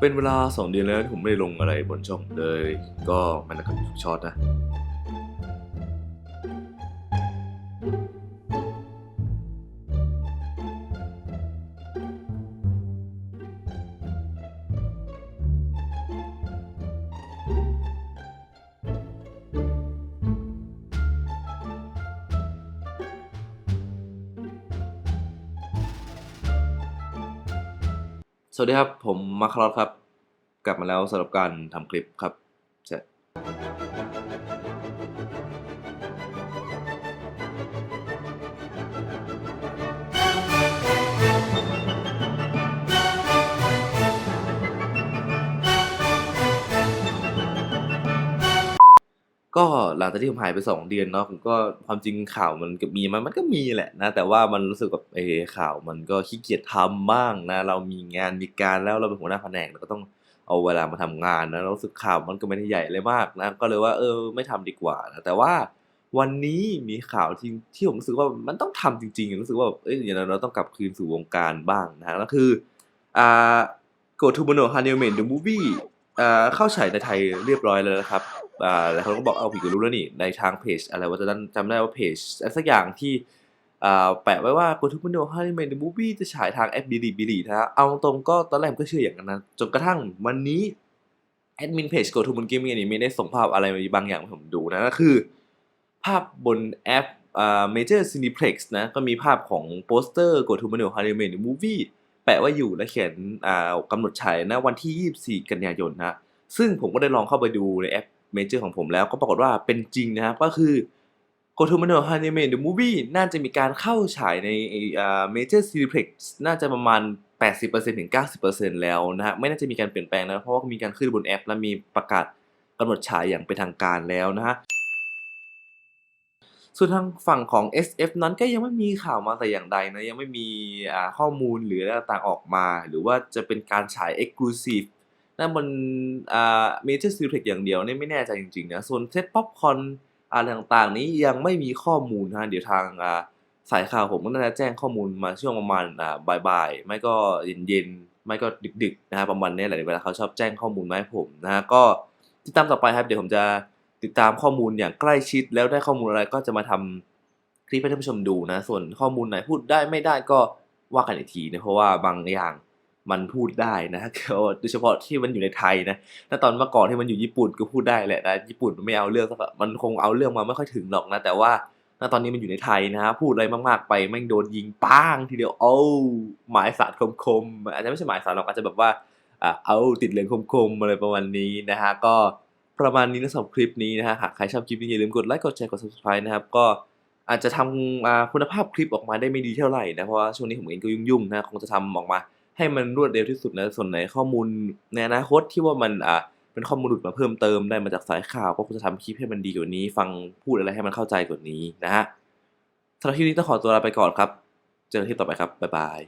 เป็นเวลาสองเดือนแล้วที่ผมไม่ได้ลงอะไรบนช่องเลย ก็มันก็ทุกช็อตนะ วัสดีครับ ผมมาคารอสครับ กลับมาแล้วสำหรับการทำคลิปครับเสร็จ ก็หลังจากที่ผมหายไปสองเดือนเนาะผมก็ความจริงข่าวมันก็มีมันมันก็มีแหละนะแต่ว่ามันรู้สึกแบบเออข่าวมันก็ขี้เกียจทำบ้างนะ เรามีงานมีการแล้วเราเป็นหัวหน้าแผนกเราก็ต้องเอาเวลามาทำงานนะเรารู้สึกข่าวมันก็ไม่ได้ใหญ่เลยมากนะก็เลยว่าเออไม่ทำดีกว่านะแต่ว่าวันนี้มีข่าวที่ที่ผมรู้สึกว่ามันต้องทำจริงๆรู้สึกว่าแบบเอ้ยอย่างน้อยเราต้องกลับคืนสู่วงการบ้างนะก็คืออ่า Go to Mono h a n e m e n the Movie อ่าเข้าฉายในไทยเรียบร้อยแล้วนะครับ อ่าแล้วเขาก็บอกเอาผีก็รู้แล้วนี่ในทางเพจอะไรว่าจะจำได้ว่าเพจอะไรสักอย่างที่อ่าแปะไว้ว่า Go to Mono h a n e m e n the Movie จะฉายทางแอป Billy Billy นะฮะเอาตรงก็ตอนแรกก็เชื่ออย่างนั้นนะจนกระทั่งวันนี้แอดมินเพจ Go to Moon Gaming Anime ได้ส่งภาพอะไรบางอย่างให้ผมดูนะก็คือ ภาพบนแอปอ่า Major Cineplex นะก็มีภาพของโปสเตอร์ Go to Mono h a n e m e n the Movie แปะไว้อยู่และเขียนอ่ากำหนดฉายนะวันที่ 24 กันยายนนะซึ่งผมก็ได้ลองเข้าไปดูในแอป เมเจอร์ของผมแล้วก็ปรากฏว่าเป็นจริงนะครับ ก็คือ g o t o m o n o h a n e m e the Movie น่าจะมีการเข้าฉายในอ่า Major Cineplex น่าจะประมาณ 80%ถึง 90%แล้วนะฮะไม่น่าจะมีการเปลี่ยนแปลงนะเพราะว่ามีการขึ้นบนแอป และมีประกาศกำหนดฉายอย่างเป็นทางการแล้วนะฮะส่วนทางฝั่งของ SF นั้นก็ยังไม่มีข่าวมาแต่อย่างใดนะยังไม่มีข้อมูลหรืออะไรต่างออกมา หรือว่าจะเป็นการฉาย Exclusive นั่นบนอ่า Major Cineplex อย่างเดียวเนี่ยไม่แน่ใจจริงๆนะส่วนเซตป๊อปคอนอะไรต่างๆ นี้ยังไม่มีข้อมูลนะเดี๋ยวทางอ่าสายข่าวผมก็น่าจะแจ้งข้อมูลมาช่วงประมาณอ่าบ่ายๆ ไม่ก็เย็นๆ ไม่ก็ดึกๆนะฮะประมาณนี้แหละเวลาเขาชอบแจ้งข้อมูลมาให้ผมนะฮะก็ติดตามต่อไปครับเดี๋ยวผมจะติดตามข้อมูลอย่างใกล้ชิดแล้วได้ข้อมูลอะไรก็จะมาทำคลิปให้ท่านผู้ชมดูนะ ส่วนข้อมูลไหนพูดได้ไม่ได้ก็ว่ากันอีกทีนะเพราะว่าบางอย่าง มันพูดได้นะโดยเฉพาะที่มันอยู่ในไทยนะถ้าตอนเมื่อก่อนที่มันอยู่ญี่ปุ่นก็พูดได้แหละนะญี่ปุ่นมันไม่เอาเรื่องมันคงเอาเรื่องมาไม่ค่อยถึงหรอกนะแต่ว่าณตอนนี้มันอยู่ในไทยนะพูดอะไรมากๆไปแม่งโดนยิงป้างทีเดียวโอ้หมายสารคมๆอาจจะไม่ใช่หมายสารหรอกอาจจะแบบว่าเอาติดเหลืองคมๆอะไรประมาณนี้นะฮะก็ประมาณนี้นะสำหรับคลิปนี้นะฮะหากใครชอบคลิปนี้อย่าลืมกดไลค์กดแชร์กด subscribe นะครับก็อาจจะทำคุณภาพคลิปออกมาได้ไม่ดีเท่าไหร่นะเพราะว่าช่วงนี้ผมเองก็ยุ่งๆนะคงจะทำออกมา ให้มันรวดเร็วที่สุดนะส่วนไหนข้อมูลในอนาคตที่ว่ามันอ่าเป็นข้อมูลหลุดมาเพิ่มเติมได้มาจากสายข่าวก็คงจะทำคลิปให้มันดีกว่านี้ ฟังพูดอะไรให้มันเข้าใจกว่านี้นะฮะสำหรับคลิปนี้ต้องขอตัวลาไปก่อนครับ เจอกันคลิปต่อไปครับบ๊ายบาย